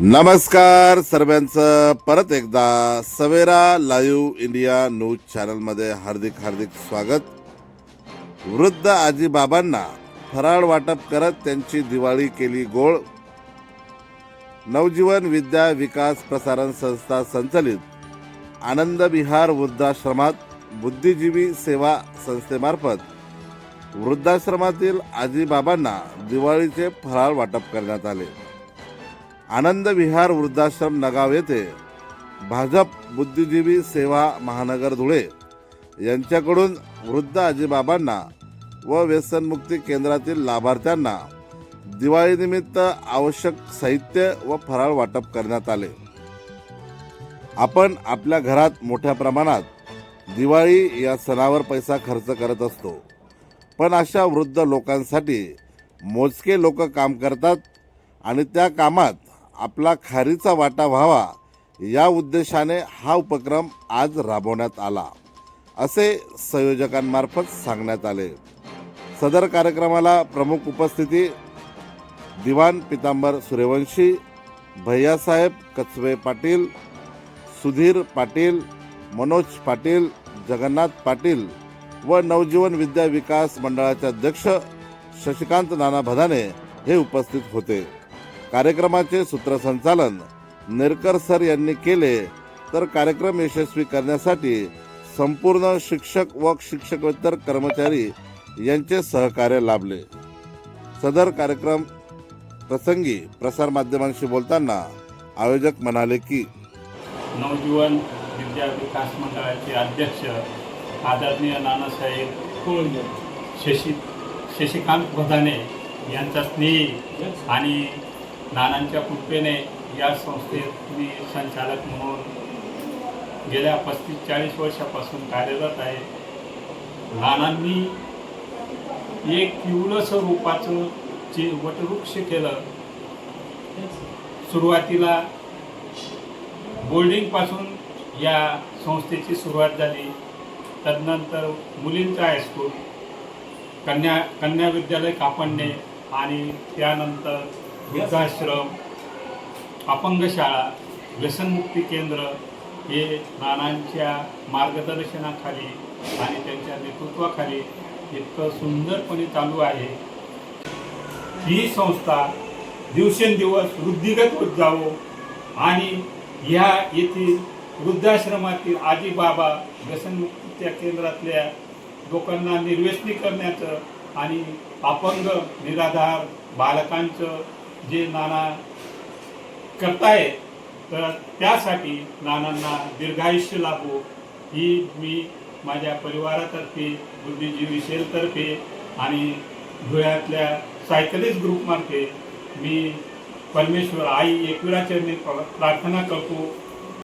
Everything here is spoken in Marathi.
नमस्कार सर्वांचं. परत एकदा सवेरा लाईव्ह इंडिया न्यूज चॅनलमध्ये हार्दिक हार्दिक स्वागत. वृद्ध आजीबाबांना फराळ वाटप करत त्यांची दिवाळी केली गोळ नवजीवन विद्या विकास प्रसारण संस्था संचलित आनंद विहार वृद्धाश्रमात बुद्धिजीवी सेवा संस्थेमार्फत वृद्धाश्रमातील आजीबाबांना दिवाळीचे फराळ वाटप करण्यात आले. आनंद विहार वृद्धाश्रम नगाव येथे भाजप बुद्धिजीवी सेवा महानगर धुळे यांच्याकडून वृद्ध आजीबाबांना व व्यसनमुक्ती केंद्रातील लाभार्थ्यांना दिवाळीनिमित्त आवश्यक साहित्य व फराळ वाटप करण्यात आले. आपण आपल्या घरात मोठ्या प्रमाणात दिवाळी या सणावर पैसा खर्च करत असतो. पण अशा वृद्ध लोकांसाठी मोजके लोक काम करतात आणि त्या कामात आपला खारीचा वाटा व्हावा या उद्देशाने हा उपक्रम आज राबवण्यात आला असे संयोजकांमार्फत सांगण्यात आले. सदर कार्यक्रमाला प्रमुख उपस्थिती दिवान पितांबर सूर्यवंशी भैयासाहेब कचवे पाटील सुधीर पाटील मनोज पाटील जगन्नाथ पाटील व नवजीवन विद्या विकास मंडळाचे अध्यक्ष शशिकांत नाना भदाने हे उपस्थित होते. कार्यक्रमाचे सूत्रसंचालन नेरकर सर यांनी केले. तर कार्यक्रम यशस्वी करण्यासाठी संपूर्ण शिक्षक व शिक्षकोत्तर कर्मचारी यांचे सहकार्य लाभले. सदर कार्यक्रम प्रसंगी प्रसारमाध्यमांशी बोलताना आयोजक म्हणाले की नवजीवन विद्या विकास मंडळाचे अध्यक्ष आदरणीय नानासाहेब शशी शशिकांत प्रधाने यांचा स्नेही आणि नानांच्या कृपेने या संस्थेत मी संचालक म्हणून गेल्या पस्तीस चाळीस वर्षापासून कार्यरत आहे. नानांनी एक किवलस रूपाचं जे वटवृक्ष केलं सुरुवातीला बोर्डिंगपासून या संस्थेची सुरुवात झाली. तदनंतर मुलींचा हायस्कूल कन्या कन्या विद्यालय कापडणे आणि त्यानंतर वृद्धाश्रम अपंग शाळा व्यसनमुक्ती केंद्र हे नानांच्या मार्गदर्शनाखाली आणि त्यांच्या नेतृत्वाखाली इतकं सुंदरपणे चालू आहे. ही संस्था दिवसेंदिवस वृद्धिगत होत जावो आणि ह्या येथील वृद्धाश्रमातील आजी बाबा व्यसनमुक्तीच्या केंद्रातल्या लोकांना निर्व्यसनी करण्याचं आणि अपंग निराधार बालकांचं जे नाना करतायत तर त्यासाठी नानांना दीर्घायुष्य लाभो. ही मी माझ्या परिवारातर्फे बुद्धिजीवी सेलतर्फे आणि धुळ्यातल्या सायकलिस्ट ग्रुपमार्फे मी परमेश्वर आई एकविराचरणी प्रार्थना करतो.